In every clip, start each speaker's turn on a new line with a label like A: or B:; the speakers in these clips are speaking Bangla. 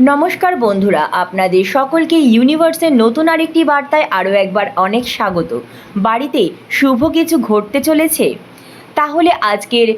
A: নমস্কার বন্ধুরা, আপনাদের সকলকে ইউনিভার্সের নতুন আরেকটি বার্তায় আরও একবার অনেক স্বাগত। বাড়িতে শুভ কিছু ঘটতে চলেছে? তাহলে আজকের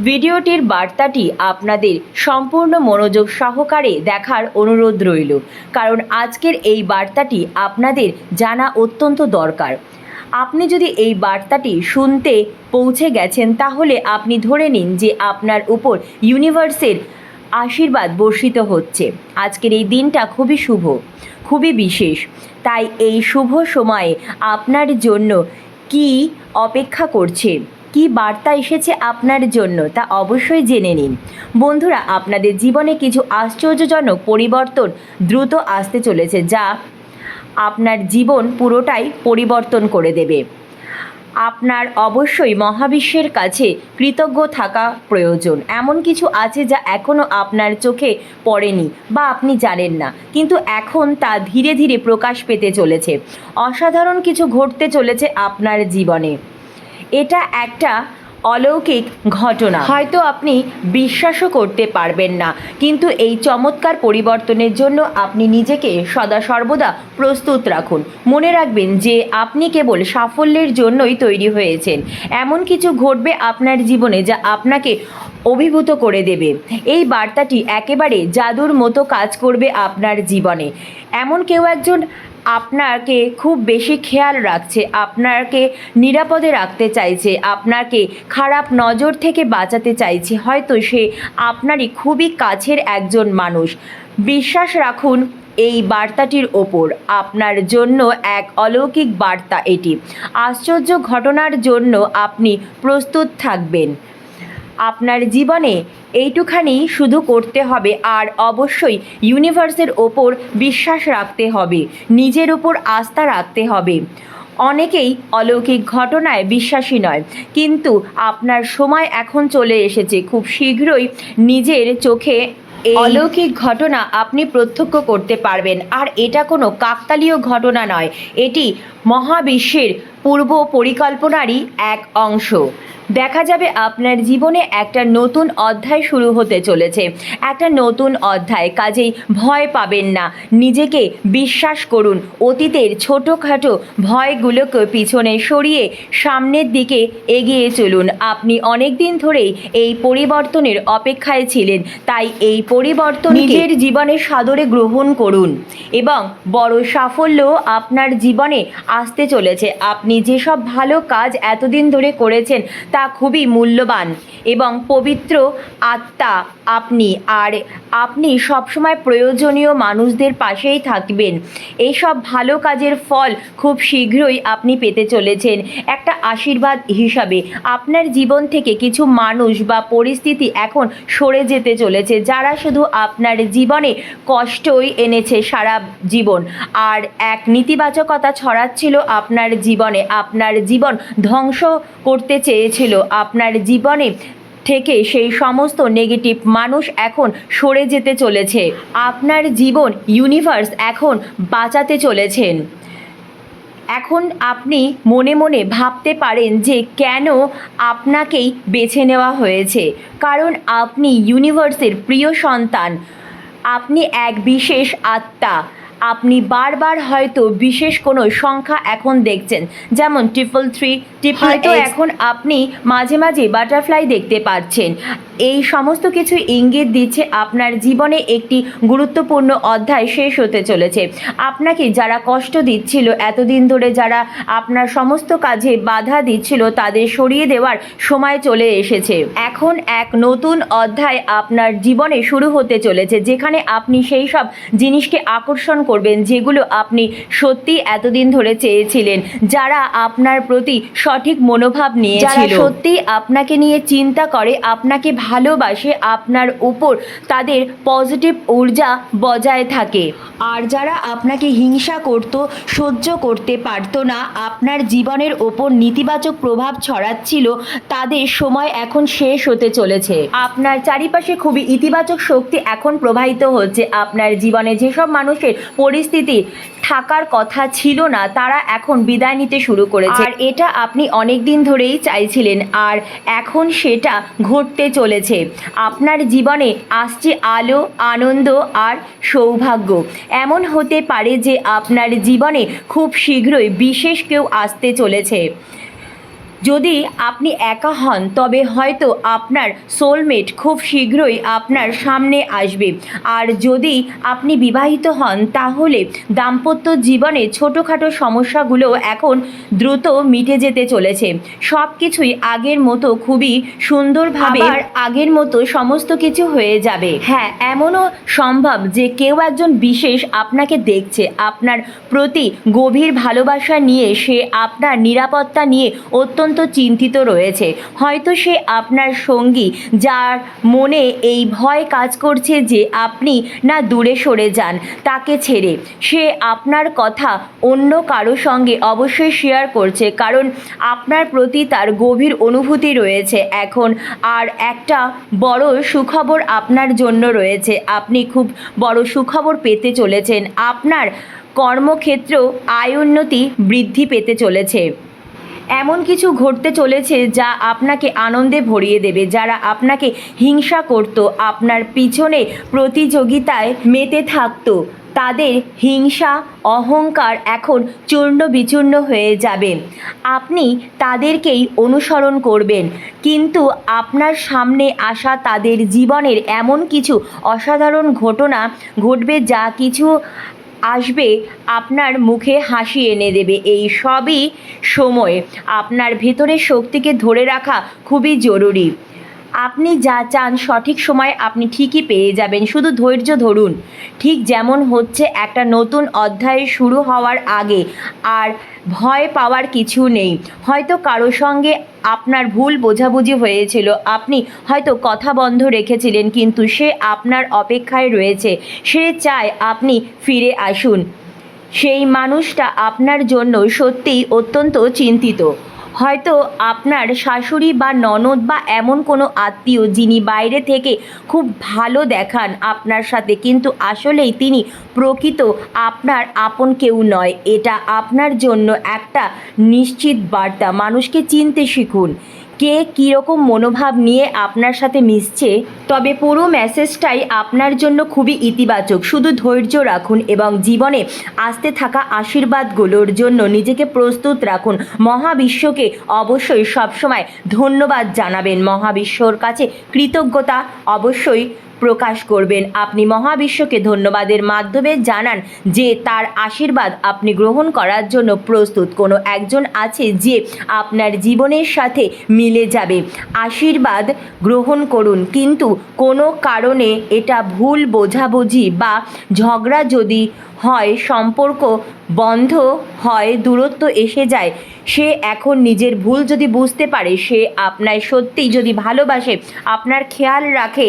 A: ভিডিওটির বার্তাটি আপনাদের সম্পূর্ণ মনোযোগ সহকারে দেখার অনুরোধ রইল। কারণ আজকের এই বার্তাটি আপনাদের জানা অত্যন্ত দরকার। আপনি যদি এই বার্তাটি শুনতে পৌঁছে গেছেন, তাহলে আপনি ধরে নিন যে আপনার উপর ইউনিভার্সের আশীর্বাদ বর্ষিত হচ্ছে। আজকের এই দিনটা খুবই শুভ, খুবই বিশেষ। তাই এই শুভ সময়ে আপনার জন্য কি অপেক্ষা করছে, কি বার্তা এসেছে আপনার জন্য তা অবশ্যই জেনে নিন। বন্ধুরা, আপনাদের জীবনে কিছু আশ্চর্যজনক পরিবর্তন দ্রুত আসতে চলেছে যা আপনার জীবন পুরোটাই পরিবর্তন করে দেবে। আপনার অবশ্যই মহাবিশ্বের কাছে কৃতজ্ঞ থাকা প্রয়োজন। এমন কিছু আছে যা এখনও আপনার চোখে পড়েনি বা আপনি জানেন না, কিন্তু এখন তা ধীরে ধীরে প্রকাশ পেতে চলেছে। অসাধারণ কিছু ঘটতে চলেছে আপনার জীবনে। এটা একটা অলৌকিক ঘটনা। হয়তো আপনি বিশ্বাসও করতে পারবেন না। কিন্তু এই চমৎকার পরিবর্তনের জন্য আপনি নিজেকে সদা সর্বদা প্রস্তুত রাখুন। মনে রাখবেন যে আপনি কেবল সাফল্যের জন্যই তৈরি হয়েছেন। এমন কিছু ঘটবে আপনার জীবনে যা আপনাকে অভিভূত করে দেবে। এই বার্তাটি একেবারে জাদুর মতো কাজ করবে আপনার জীবনে। এমন কেউ একজন আপনাকে খুব বেশি খেয়াল রাখছে, আপনাকে নিরাপদে রাখতে চাইছে, আপনাকে খারাপ নজর থেকে বাঁচাতে চাইছে। হয়তো সে আপনারই খুবই কাছের একজন মানুষ। বিশ্বাস রাখুন, এই বার্তাটির ওপর আপনার জন্য এক অলৌকিক বার্তা এটি। আশ্চর্য ঘটনার জন্য আপনি প্রস্তুত থাকবেন। আপনার জীবনে এইটুখানি শুধু করতে হবে আর অবশ্যই ইউনিভার্সের ওপর বিশ্বাস রাখতে হবে, নিজের ওপর আস্থা রাখতে হবে। অনেকেই অলৌকিক ঘটনায় বিশ্বাসী নয়, কিন্তু আপনার সময় এখন চলে এসেছে, খুব শীঘ্রই নিজের চোখে অলৌকিক ঘটনা আপনি প্রত্যক্ষ করতে পারবেন। আর এটা কোনো কাকতালীয় ঘটনা নয়, এটি মহাবিশ্বের পূর্ব পরিকল্পনারই এক অংশ। দেখা যাবে আপনার জীবনে একটা নতুন অধ্যায় শুরু হতে চলেছে। একটা নতুন অধ্যায়, কাজেই ভয় পাবেন না। নিজেকে বিশ্বাস করুন, অতীতের ছোটোখাটো ভয়গুলোকে পিছনে সরিয়ে সামনের দিকে এগিয়ে চলুন। আপনি অনেক দিন ধরেই এই পরিবর্তনের অপেক্ষায় ছিলেন, তাই এই পরিবর্তন নিজের জীবনে সাদরে গ্রহণ করুন এবং বড় সাফল্য আপনার জীবনে আসতে চলেছে। আপনি যেসব ভালো কাজ এতদিন ধরে করেছেন তা খুবই মূল্যবান এবং পবিত্র আত্মা আপনি, আর আপনি সবসময় প্রয়োজনীয় মানুষদের পাশেই থাকবেন। এইসব ভালো কাজের ফল খুব শীঘ্রই আপনি পেতে চলেছেন। একটা আশীর্বাদ হিসাবে আপনার জীবন থেকে কিছু মানুষ বা পরিস্থিতি এখন সরে যেতে চলেছে, যারা শুধু আপনার জীবনে কষ্টই এনেছে সারা জীবন। আর এক নেতিবাচকতা ছড়াচ্ছিল আপনার জীবনে। আপনার জীবন ধ্বংস করতে চেয়েছিল। আপনার জীবনে থেকে সেই সমস্ত নেগেটিভ মানুষ এখন সরে যেতে চলেছে। আপনার জীবন ইউনিভার্স এখন বাঁচাতে চলেছেন। এখন আপনি মনে মনে ভাবতে পারেন যে কেন আপনাকেই বেছে নেওয়া হয়েছে। কারণ আপনি ইউনিভার্সের প্রিয় সন্তান। আপনি এক বিশেষ আত্মা। আপনি বারবার হয়তো বিশেষ কোনো সংখ্যা এখন দেখছেন। যেমন ট্রিপল থ্রি ট্রিপল হয়তো এখন আপনি মাঝে মাঝে বাটারফ্লাই দেখতে পাচ্ছেন। এই সমস্ত কিছু ইঙ্গিত দিচ্ছে আপনার জীবনে একটি গুরুত্বপূর্ণ অধ্যায় শেষ হতে চলেছে। আপনাকে যারা কষ্ট দিচ্ছিল এতদিন ধরে যারা আপনার সমস্ত কাজে বাধা দিচ্ছিল তাদের সরিয়ে দেওয়ার সময় চলে এসেছে। এখন এক নতুন অধ্যায় আপনার জীবনে শুরু হতে চলেছে যেখানে আপনি সেই সব জিনিসকে আকর্ষণ করবেন যেগুলো আপনি সত্যি এতদিন ধরে চেয়েছিলেন যারা আপনার প্রতি সঠিক মনোভাব নিয়ে যারা সত্যি আপনাকে নিয়ে চিন্তা করে আপনাকে ভালোবাসে আপনার উপর তাদের পজিটিভ ঊর্জা বজায় থাকে। আর যারা আপনাকে হিংসা করত সহ্য করতে পারতো না আপনার জীবনের ওপর নেতিবাচক প্রভাব ছড়াচ্ছিল তাদের সময় এখন শেষ হতে চলেছে। আপনার চারিপাশে খুবই ইতিবাচক শক্তি এখন প্রবাহিত হচ্ছে। আপনার জীবনে যেসব মানুষের পরিস্থিতি থাকার কথা ছিল না, তারা এখন বিদায় নিতে শুরু করেছে। আর এটা আপনি অনেক দিন ধরেই চাইছিলেন, আর এখন সেটা ঘটতে চলেছে। আপনার জীবনে আসছে আলো, আনন্দ আর সৌভাগ্য। এমন হতে পারে যে আপনার জীবনে খুব শীঘ্রই বিশেষ কেউ আসতে চলেছে। যদি আপনি একা হন তবে হয়তো আপনার সোলমেট খুব শীঘ্রই আপনার সামনে আসবে। আর যদি আপনি বিবাহিত হন তাহলে দাম্পত্য জীবনে ছোটোখাটো সমস্যাগুলো এখন দ্রুত মিটে যেতে চলেছে। সব কিছুই আগের মতো খুবই সুন্দরভাবে আর আগের মতো সমস্ত কিছু হয়ে যাবে। হ্যাঁ এমনও সম্ভব যে কেউ একজন বিশেষ আপনাকে দেখছে। আপনার প্রতি গভীর ভালোবাসা নিয়ে সে আপনার নিরাপত্তা নিয়ে অত্যন্ত চিন্তিত রয়েছে। হয়তো সে আপনার সঙ্গী যার মনে এই ভয় কাজ করছে যে আপনি না দূরে সরে যান, তাকে ছেড়ে। সে আপনার কথা অন্য কারও সঙ্গে অবশ্যই শেয়ার করছে, কারণ আপনার প্রতি তার গভীর অনুভূতি রয়েছে। এখন আর একটা বড় সুখবর আপনার জন্য রয়েছে। আপনি খুব বড় সুখবর পেতে চলেছেন। আপনার কর্মক্ষেত্র আয় উন্নতি বৃদ্ধি পেতে চলেছে। এমন কিছু ঘটতে চলেছে যা আপনাকে আনন্দে ভরিয়ে দেবে, যারা আপনাকে হিংসা করত, আপনার পিছনে প্রতিযোগিতায় মেতে থাকতো, তাদের হিংসা, অহংকার এখন চূর্ণ বিচূর্ণ হয়ে যাবে। আপনি তাদেরকেই অনুসরণ করবেন, কিন্তু আপনার সামনে আসা তাদের জীবনের এমন কিছু অসাধারণ ঘটনা ঘটবে যা কিছু আসবে, আপনার মুখে হাসি এনে দেবে। এই সবই সময়। আপনার ভেতরের শক্তিকে ধরে রাখা খুবই জরুরি। আপনি যা চান সঠিক সময় আপনি ঠিকই পেয়ে যাবেন। শুধু ধৈর্য ধরুন। ঠিক যেমন হচ্ছে একটা নতুন অধ্যায় শুরু হওয়ার আগে আর ভয় পাওয়ার কিছু নেই। হয়তো কারও সঙ্গে আপনার ভুল বোঝাবুঝি হয়েছিল। আপনি হয়তো কথা বন্ধ রেখেছিলেন, কিন্তু সে আপনার অপেক্ষায় রয়েছে। সে চায় আপনি ফিরে আসুন। সেই মানুষটা আপনার জন্য সত্যিই অত্যন্ত চিন্তিত। হয়তো আপনার শাশুড়ি বা ননদ বা এমন কোনো আত্মীয় যিনি বাইরে থেকে খুব ভালো দেখান আপনার সাথে, কিন্তু আসলেই তিনি প্রকৃত আপনার আপন কেউ নয়। এটা আপনার জন্য একটা নিশ্চিত বার্তা। মানুষকে চিনতে শিখুন। কে কীরকম মনোভাব নিয়ে আপনার সাথে মিশছে, তবে পুরো মেসেজটাই আপনার জন্য খুবই ইতিবাচক। শুধু ধৈর্য রাখুন এবং জীবনে আসতে থাকা আশীর্বাদগুলোর জন্য নিজেকে প্রস্তুত রাখুন। মহাবিশ্বকে অবশ্যই সবসময় ধন্যবাদ জানাবেন। মহাবিশ্বর কাছে কৃতজ্ঞতা অবশ্যই প্রকাশ করবেন। আপনি মহাবিশ্বকে ধন্যবাদের মাধ্যমে জানান যে তার আশীর্বাদ আপনি গ্রহণ করার জন্য প্রস্তুত। কোনো একজন আছে যে আপনার জীবনের সাথে মিলে যাবে। আশীর্বাদ গ্রহণ করুন। কিন্তু কোনো কারণে এটা ভুল বোঝাবুঝি বা ঝগড়া যদি হয়, সম্পর্ক বন্ধ হয়, দূরত্ব এসে যায়, সে এখন নিজের ভুল যদি বুঝতে পারে, সে আপনার সত্যিই যদি ভালোবাসে, আপনার খেয়াল রাখে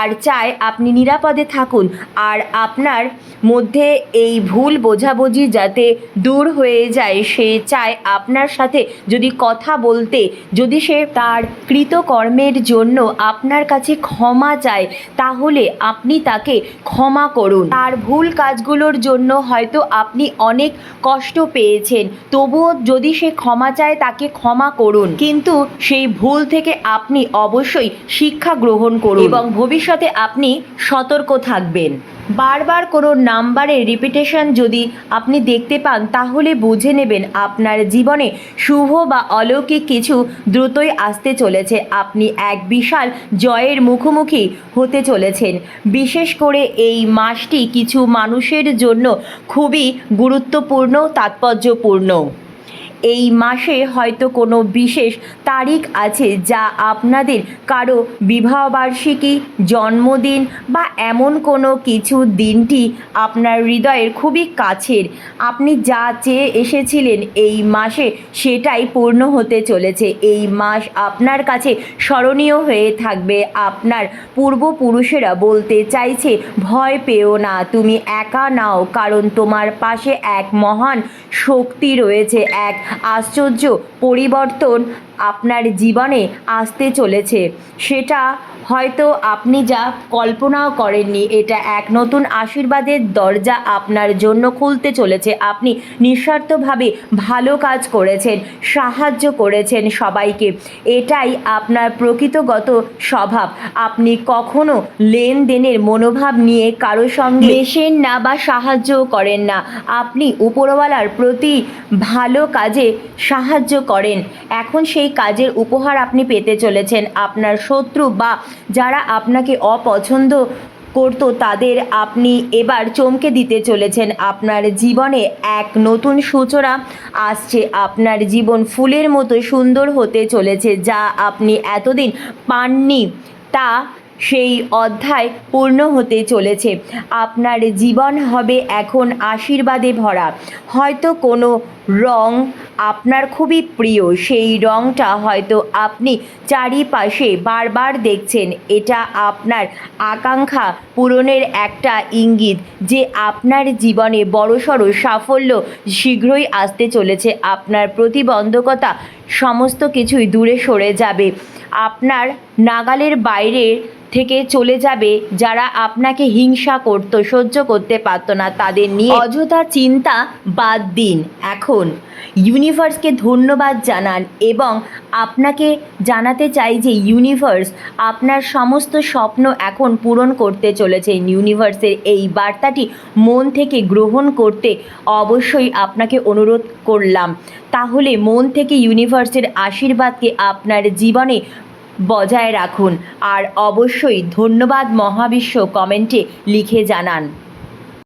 A: আর চায় আপনি নিরাপদে থাকুন আর আপনার মধ্যে এই ভুল বোঝাবুঝি যাতে দূর হয়ে যায়, সে চায় আপনার সাথে যদি কথা বলতে, যদি সে তার কৃতকর্মের জন্য আপনার কাছে ক্ষমা চায়, তাহলে আপনি তাকে ক্ষমা করুন। তার ভুল কাজগুলোর জন্য হয়তো আপনি অনেক কষ্ট পেয়েছেন। তবুও যদি সে ক্ষমা চায় তাকে ক্ষমা করুন। কিন্তু সেই ভুল থেকে আপনি অবশ্যই শিক্ষা গ্রহণ করুন এবং ভবিষ্যতে আপনি সতর্ক থাকবেন। বারবার কোনো নাম্বারের রিপিটেশন যদি আপনি দেখতে পান, তাহলে বুঝে নেবেন আপনার জীবনে শুভ বা অলৌকিক কিছু দ্রুতই আসতে চলেছে। আপনি এক বিশাল জয়ের মুখোমুখি হতে চলেছেন। বিশেষ করে এই মাসটি কিছু মানুষের জন্য খুবই গুরুত্বপূর্ণ, তাৎপর্যপূর্ণ। এই মাসে হয়তো কোনো বিশেষ তারিখ আছে যা আপনাদের কারও বিবাহবার্ষিকী, জন্মদিন বা এমন কোনো কিছু দিনটি আপনার হৃদয়ের খুবই কাছের। আপনি যা চেয়ে এসেছিলেন এই মাসে সেটাই পূর্ণ হতে চলেছে। এই মাস আপনার কাছে স্মরণীয় হয়ে থাকবে। আপনার পূর্বপুরুষেরা বলতে চাইছে, ভয় পেও না, তুমি একা নাও, কারণ তোমার পাশে এক মহান শক্তি রয়েছে, এক আশ্চর্য পরিবর্তন আপনার জীবনে আসতে চলেছে। সেটা হয়তো আপনি যা কল্পনাও করেননি। এটা এক নতুন আশীর্বাদের দরজা আপনার জন্য খুলতে চলেছে। আপনি নিঃস্বার্থভাবে ভালো কাজ করেছেন, সাহায্য করেছেন সবাইকে। এটাই আপনার প্রকৃতগত স্বভাব। আপনি কখনো লেনদেনের মনোভাব নিয়ে কারও সঙ্গে মেশেন না বা সাহায্যও করেন না। আপনি উপরওয়ালার প্রতি ভালো কাজে সাহায্য করেন। এখন সেই কাজের উপহার আপনি পেতে চলেছেন। আপনার শত্রু বা যারা আপনাকে অপছন্দ করতো, তাদের আপনি এবার চমকে দিতে চলেছেন। আপনার জীবনে এক নতুন সূচনা আসছে। আপনার জীবন ফুলের মতো সুন্দর হতে চলেছে, যা আপনি এতদিন পাননি। তা সেই অধ্যায় পূর্ণ হতে চলেছে। আপনার জীবন হবে এখন আশীর্বাদে ভরা। হয়তো কোনো রং আপনার খুবই প্রিয়, সেই রংটা হয়তো আপনি চারিপাশে বারবার দেখছেন। এটা আপনার আকাঙ্ক্ষা পূরণের একটা ইঙ্গিত যে আপনার জীবনে বড়সড় সাফল্য শীঘ্রই আসতে চলেছে। আপনার প্রতিবন্ধকতা সমস্ত কিছুই দূরে সরে যাবে। আপনার নাগালের বাইরে থেকে চলে যাবে যারা আপনাকে হিংসা করত, সহ্য করতে পারতো না। তাদের নিয়ে অযথা চিন্তা বাদ দিন। এখন ইউনিভার্সকে ধন্যবাদ জানান এবং আপনাকে জানাতে চাই যে ইউনিভার্স আপনার সমস্ত স্বপ্ন এখন পূরণ করতে চলেছে। ইউনিভার্সের এই বার্তাটি মন থেকে গ্রহণ করতে অবশ্যই আপনাকে অনুরোধ করলাম। তাহলে মন থেকে ইউনিভার্সের আশীর্বাদকে আপনার জীবনে বজায় রাখুন। আর অবশ্যই ধন্যবাদ মহাবিশ্ব কমেন্টে লিখে জানান।